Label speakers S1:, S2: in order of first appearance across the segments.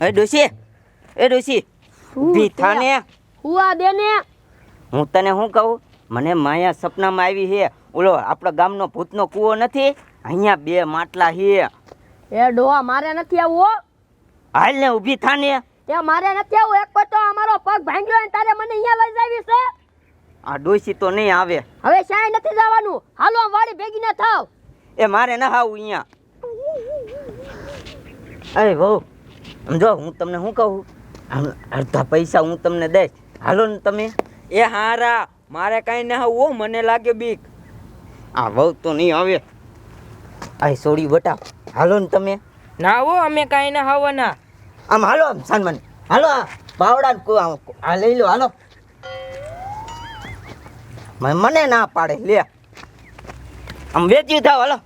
S1: એ ડોસી એ ડોસી ઊભી થાને
S2: હુઆ દે ને?
S1: હું તને શું કહું? મને માયા સપનામાં આવી છે. ઓલો આપણા ગામનો ભૂતનો કૂવો નથી? અહીંયા બે માટલા છે.
S2: એ ડોહા મારે નથી આવવું હો.
S1: હાલ ને ઊભી થાને
S2: એ મારે નથી આવવું એક પટો અમારો પગ ભાંગ્યો ને તારે મને અહીંયા લઈ જાવી છે.
S1: આ ડોસી તો નહીં આવે.
S2: હવે શાય નથી જવાનું? હાલો વાડી ભેગી ના થાવ.
S1: એ મારે ના આવું અહીંયા. અરે બહુ આમ જો હું તમને શું કહું? આમ અડધા પૈસા હું તમને દઈશ. હાલો ને તમે.
S3: એ હારા મારે કાંઈ ના હો મને લાગે બીક.
S1: આ બહુ તો નહીં આવે. આ સોડી બટા હાલો ને તમે.
S3: ના હો અમે કાંઈ ના આવવાના
S1: આમ હાલો આમ સન્માન હાલો આ બાવડા આ લઈ લો હાલો. મને ના પાડે લે. આમ વેચ્યું થાવ હાલો.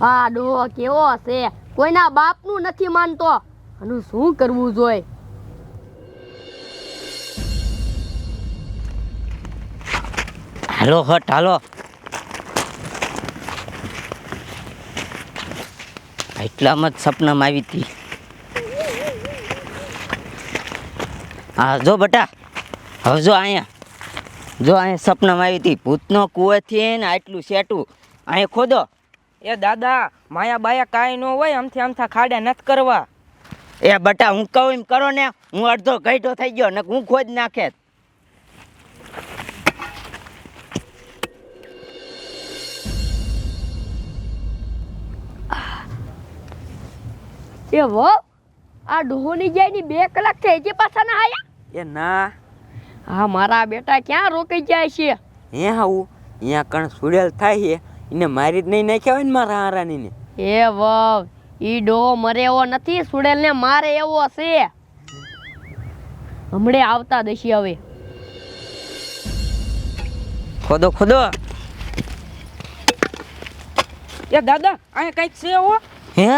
S2: હા ડોહો કેવો છે કોઈના બાપનું નથી માનતો. આનું શું કરવું જોઈએ?
S1: હાલો, હટ, હાલો. એટલામાં જ સપનામાં આવી હતી. હા, જો બટા, હવે જો અહીંયા. જો અહીંયા સપનામાં આવી હતી. ભૂતનો કુવેથી આટલું સેટું અહીંયા ખોદો.
S3: એ દાદા માયા બાયા કાંઈ ન હોય આમથી આમથા ખાડા નથી કરવા.
S1: એ બટા હું કહું એમ કરો ને હું અડધો ઘઈટો થઈ ગયો ને હું ખોદ નાખે.
S2: એ વો આ ડોહોની જાય ની બે કલાક થઈ હજી પાછા ના આયા?
S3: એ ના.
S2: હા મારા બેટા ક્યાં રોકાઈ જાય છે?
S3: હે આવું અહીંયા કણ સુડેલ થાય છે. એને મારી જ નહીં નાખ્યા હોય ને મારા હારાની ને
S2: એ વાવ ઈ ડો મરે એવો નથી સુડેલ ને મારે એવો છે. હમણે આવતા દશી હવે.
S1: ખોદો ખોદો.
S3: એ દાદા અહીંયા કંઈક છે હો.
S1: હે?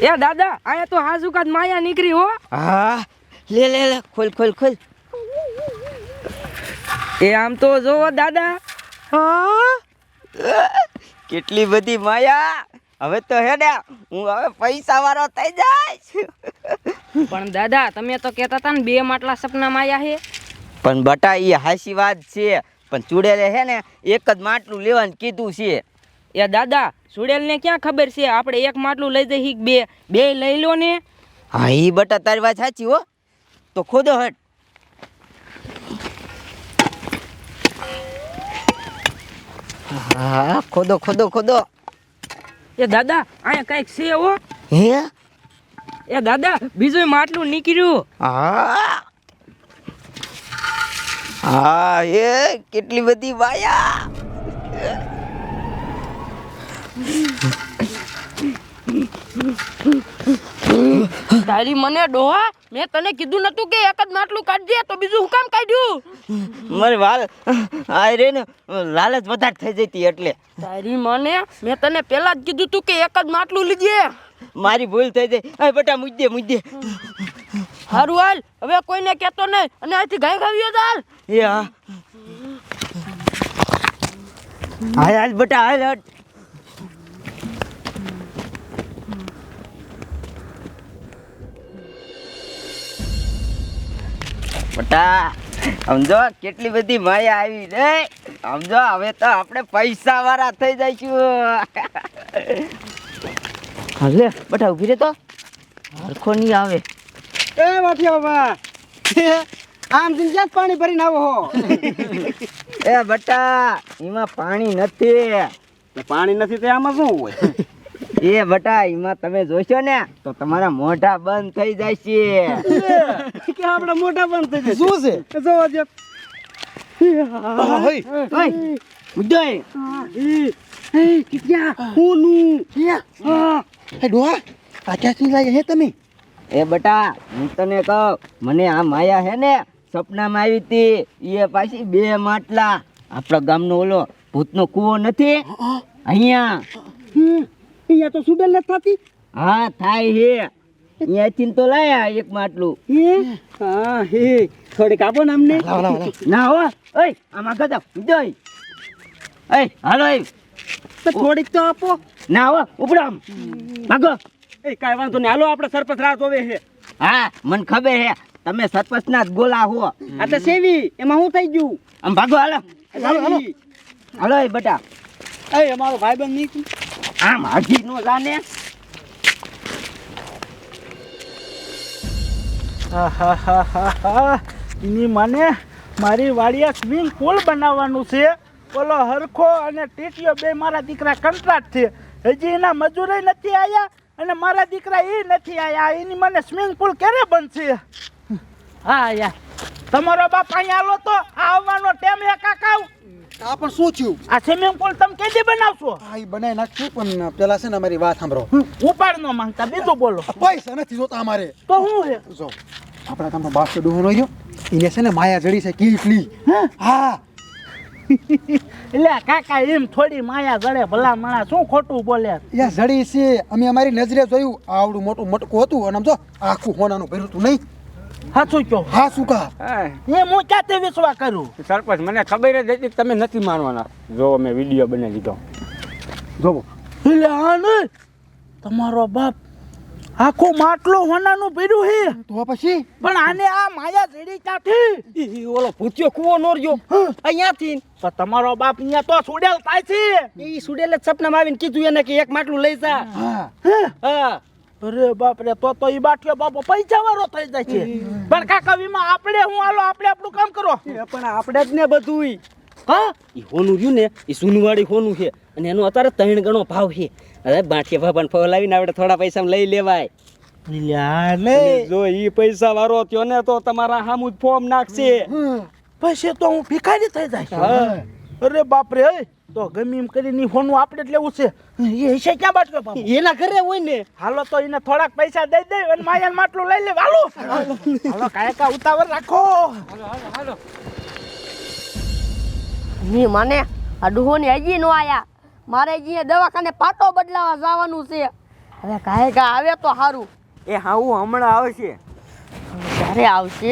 S3: એ દાદા અહીંયા તો હાજુકાત માયા નીકળી હો.
S1: હા લે લે લે ખોલ ખોલ ખોલ.
S3: એ આમ તો જોવો દાદા.
S1: કેટલી બધી માયા. હવે તો હે ને હું હવે પૈસા વાળો થઈ જઈશ.
S3: પણ દાદા તમે તો કહેતા હતા ને બે માટલા સપના માયા હે
S1: પણ બટા એ હાસી વાત છે. પણ ચૂડેલે હે ને એક જ માટલું લેવાનું કીધું છે.
S3: એ દાદા સુડેલને ક્યાં ખબર છે? આપણે એક માટલું લઈ જઈ બે? બે લઈ લો ને.
S1: હા એ બટા તારી વાત સાચી હો. તો ખોદો હટ. હા ખોદો ખોદો ખોદો.
S3: એ દાદા અહીંયા કંઈક છે એવો
S1: હે?
S3: એ દાદા બીજું માટલું નીકળ્યું.
S1: હા. હા એ કેટલી બધી માયા
S2: તારી મને ડોહા? મેં તને કીધું નતું કે એક જ માટલું કાઢજે તો બીજું હું કામ કાઢ્યું?
S1: મારી વાલ આ રે ને લાલચ વધારે થઈ જતી એટલે.
S2: તારી મને મેં તને પહેલા જ કીધું તું કે એક જ માટલું લીજે.
S1: મારી ભૂલ થઈ જાય. અય બેટા મુજ્જે મુજ્જે
S2: હારું હાલ હવે કોઈને કહેતો નહીં અને અહીંથી ગાય ગાવ્યો ચાલ
S1: એ હા. હાલ હાલ બેટા હાલ. બેટા સમજો કેટલી બધી માયા આવી રે. સમજો હવે તો આપણે પૈસા વાળા થઈ જઈશું. હાલે બટા ઊભી રે તો. હરખો નહીં આવે.
S4: એ વાઠિયા બાબા. આમ ક્યાં પાણી ભરીને આવો હો?
S1: એ બટા એમાં પાણી નથી.
S4: પાણી નથી તે આમાં શું હોય?
S1: એ બટા એમાં તમે જોશો ને તો તમારા મોઢા બંધ થઈ જાય
S4: કે આપણે મોટા પણ થઈ શું છે? જોવા
S1: જો. એ. એ બટા હું તને કહું મને આ માયા હે ને સપનામાં આવી હતી. એ પાછી બે માટલા. આપણા ગામનો ઓલો ભૂતનો કૂવો નથી. અહીંયા.
S4: અહીંયા તો સુબેલ નથી થતી.
S1: હા થાય હે. અહીંયાથી તો લાયા એક માટલું.
S4: હે? હા હે. થોડીક આપો ને અમને.
S1: ના હો. ઓય આમાં ગદા જોઈ એ. એ હાલો એ
S4: તો થોડીક તો આપો.
S1: ના હો ઉપડામ માગો. ભાગો
S4: એ કાંઈ વાંધો નહીં. હાલો આપણે સરપંચ રાહ જોવે છે.
S1: હા મને ખબર હે તમે સરપંચના જ ગોલા હો.
S4: આ તો સેવી. એમાં હું થઈ ગયું?
S1: આમ ભાગો હાલો.
S4: હાલો હાલો.
S1: હાલો એ બટા.
S4: એ અમારો ભાઈબંધ નહીં
S1: આમ હાજી નો જાને.
S5: એની મને મારી વાડિયા સ્વિમિંગ પુલ બનાવવાનું છે. ઓલો હરખો અને ટીટીઓ બે મારા દીકરા કંટ્રાટ છે. હજી એના મજૂરે નથી આવ્યા અને મારા દીકરા એ નથી આવ્યા એની મને સ્વિમિંગ પુલ ક્યારે બનશે? હા યાર તમારો બાપ અહીંયા આલો તો આવવાનો ટાઈમ હે કાકા
S6: આ પણ શું થયું?
S5: આ સ્વિમિંગ પુલ તમે કેદી બનાવશો?
S6: આ એ બનાવી નાખશું પણ પેલા છે ને અમારી વાત સાંભળો.
S5: ઉપાડ નો માંગતા બીજું બોલો.
S6: પૈસા નથી જોતા અમારે.
S5: તો હું છે?
S6: જો આપણા ગામનો બાસ્તો ડોહો રહ્યો એને છે ને માયા જડી છે કેટલી હા?
S5: એટલે કાકા એમ થોડી માયા જડે ભલા માણા શું ખોટું બોલે?
S6: એ જડી છે અમે અમારી નજરે જોયું આવડું મોટું મટકું હતું અને આમ જો આખું હોનાનું ભર્યું હતું નહીં.
S5: સાચું કહો
S6: હા શું કા
S5: એ હું ક્યાંથી વિશ્વાસ કરું
S4: સરપંચ મને ખબર જ હતી તમે નથી માનવાના. જો મેં વીડિયો બનાવી દીધો.
S6: જોવો.
S5: એટલે હા નહીં તમારો બાપ આખો માટલો હોનાનું પીડ્યું છે
S6: તો પછી?
S5: પણ આને આ માયા જડી ક્યાંથી?
S4: ઓલો ભૂતિયો કુવો નોર્યો અહીંયાથી.
S5: તો તમારો બાપ અહીંયા તો સુડેલ થાય છે.
S4: એ સુડેલ જ સપનામાં આવીને કીધું એને કે એક માટલું લઈ જા.
S6: હા.
S4: હા.
S5: અરે બાપ રે તો તો ઈ બાઠ્યો બાપો પૈસા વાળો થઈ જાય છે. પણ કાકા વીમા આપણે હું આલો આપણે આપણું કામ કરો.
S4: પણ આપણે જ ને બધું હા? એ હોનું રહ્યું ને એ સુનવાડી હોનું છે. અને એનો અત્યારે ત્રણ ગણો ભાવ છે. અરે બાંઠિયા બાપાને ફોલાવીને આપણે થોડા પૈસા લઈ લેવાય. જો ઈ પૈસા વાળો થયો ને તો તમારા હામું જ ફોર્મ નાખશે.
S5: પછી તો હું ભિખારી થઈ જાય
S4: હા.
S5: અરે બાપ રે તો ગમે એમ કરીને ફોન આપણે જ લેવું છે. એ હશે ક્યાં બાટલો બાપુ
S4: એના ઘરે હોય ને.
S5: હાલો તો એને થોડાક પૈસા દઈ દે અને માયાન માટલું લઈ લે. હાલો. હાલો કાયકા ઉતાવળ રાખો.
S2: ની મને આ ડુહોની હજી નો આયા. મારે હજી દવાખાને પાટો બદલાવા જવાનું છે. હવે કાંઈ કા આવે તો સારું
S4: એ હા હું હમણાં આવશે.
S2: ક્યારે આવશે?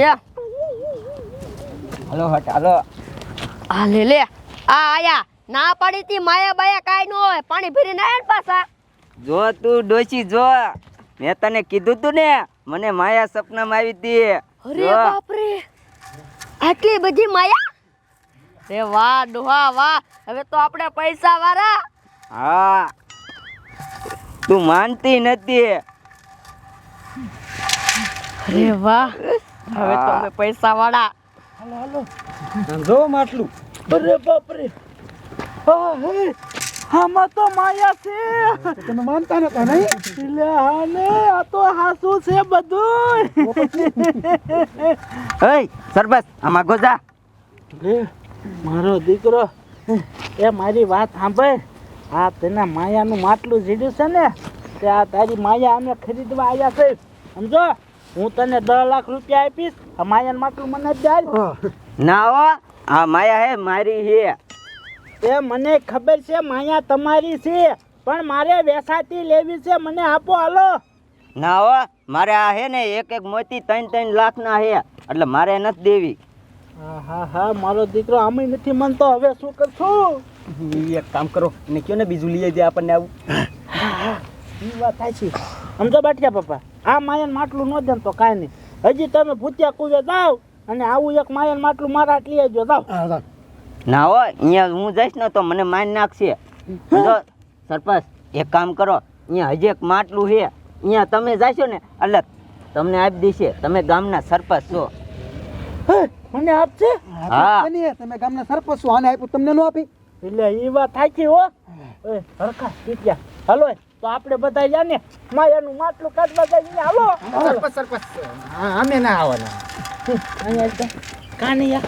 S1: હાલો હટ હાલો.
S2: આ લે લે. આ આયા. ના પાડી તી માયા બાયા કાઈ ન હોય પાણી ભરીને નાય પાછા.
S1: જો તું ડોશી જો. મેં તને કીધું તું ને મને માયા સપનામાં આવી હતી
S2: અરે. બાપ રે આટલી બધી માયા? રે વાહ ડોહા વાહ. હવે તો આપણે પૈસા વાળા.
S1: હા. તું માનતી નથી.
S2: અરે વાહ. હવે તો અમે પૈસા વાળા.
S4: જો માટલું.
S5: અરે બાપ રે આમાં તો માયા છે
S6: તમે માનતા નતા નહીં
S5: એટલે હા આ તો હાસુ છે બધું
S1: હે સરબસ આમાં ગોજા
S5: મારો દીકરો. એ મારી વાત સાંભળ. આ તેના માયાનું માટલું જીડ્યું છે ને તે આ તારી માયા અમે ખરીદવા આવ્યા છે. સમજો? હું તને દસ લાખ રૂપિયા આપીશ. આ માયાનું માટલું મને જ
S1: ના હો આ માયા હે મારી હે.
S5: એ મને ખબર છે માયા તમારી છે પણ મારે વેસાતી લેવી છે મને આપો હાલો.
S1: ના હો મારે આ હે ને એક એક મોતી ત્રણ ત્રણ લાખ ના હે એટલે મારે નથી દેવી.
S5: હા હા હા મારો દીકરો આમ નથી માનતો હવે શું કરશું?
S4: એક કામ કરો ને કયો ને બીજું લઈ જાય આપણને આવું.
S5: એ વાત થાય છે સમજો બાઠિયા પપ્પા આ માયન માટલું ન દે તો કાંઈ નહીં. હજી તમે ભૂતિયા કુવે જાઓ અને આવું એક માયન માટલું મારા આટલી લઈ આવજો જાઓ.
S1: ના હો અહીંયા હું જઈશ ને તો મને માન નાખશે. જો સરપંચ એક કામ કરો અહીંયા હજી એક માટલું છે. અહીંયા તમે જાશો ને એટલે તમને આપી દેશે તમે ગામના સરપંચ છો.
S5: હે, મને આપશે?
S1: હા.
S6: તમે ગામના સરપંચ છો આને આપ્યું તમને ન આપી?
S5: એટલે એ વાત સાચી હો. એ હરખા ટીક્યા હલો તો આપણે બધા જા ને માયાનું માટલું કાઢવા જઈએ. હાલો.
S6: સરપંચ સરપંચ. અમે ના આવવાના.
S5: અહીંયા જા.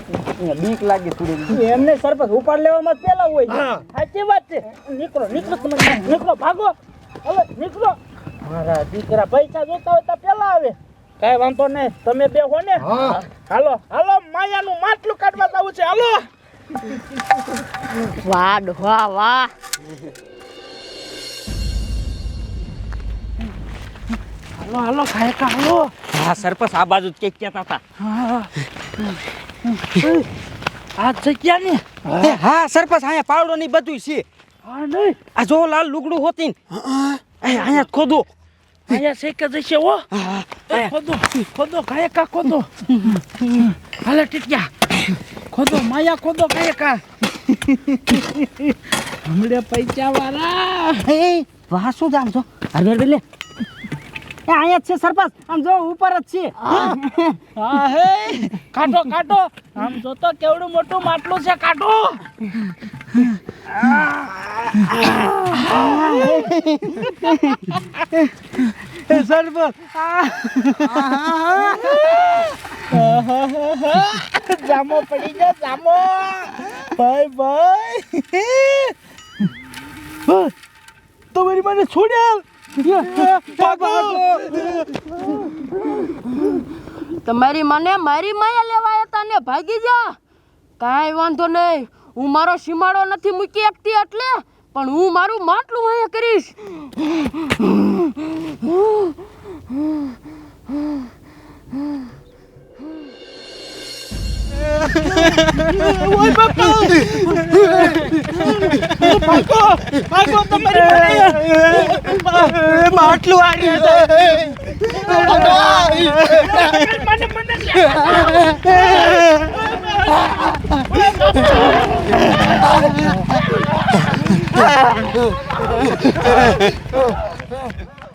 S1: બીક લાગે થોડી.
S5: એમને સરપંચ ઉપાડ લેવામાં પેલા હોય સાચી વાત છે. નીકળો નીકળો તમે નીકળો ભાગો. હવે નીકળો. મારા દીકરા પૈસા જોતા હોય તો પેલા આવે. કાંઈ વાંધો નહીં. તમે બે હો ને.
S6: હા.
S5: હાલો હાલો માયાનું માટલું કાઢવા જવું છે. હાલો.
S2: વાહ વાહ.
S5: હાલો હાલો ખાયકા હાલો.
S4: હા સરપંચ આ બાજુ કે ક્યાં હતા.
S5: આ જગ્યા ને
S4: હા સરપંચ અહીંયા પાવડો ની બધું છે.
S5: હા નહીં.
S4: આ જો લાલ લુગડું હોતી અહીંયા ખોદો.
S5: અહીંયા શેકે જશે એ ખોદો ખોદો કાયકા ખોદો. હાલે ટીટ્યા. ખોદો માયા ખોદો કાયકા હમણે પૈસા વાળા.
S4: એ વાહ શું જામ છો અરે અરે લે. એ અહીંયા જ છે સરપંચ. આમ જો ઉપર જ છે.
S5: હા. હે કાટો કાટો આમ જોતો કેવડું મોટું માટલું છે કાટો સરપંચ. જામો પડી ગયો જામો. ભાઈ ભાઈ. તમારી મને છોડ્યા?
S2: તમારી મને મારી માયા લેવા હતા ને ભાગી જા કાંઈ વાંધો નહીં હું મારો સીમાડો નથી મૂકી શકતી એટલે પણ હું મારું માટલું અહીંયા કરીશ
S5: ભાગો તમારી મને માટલું આ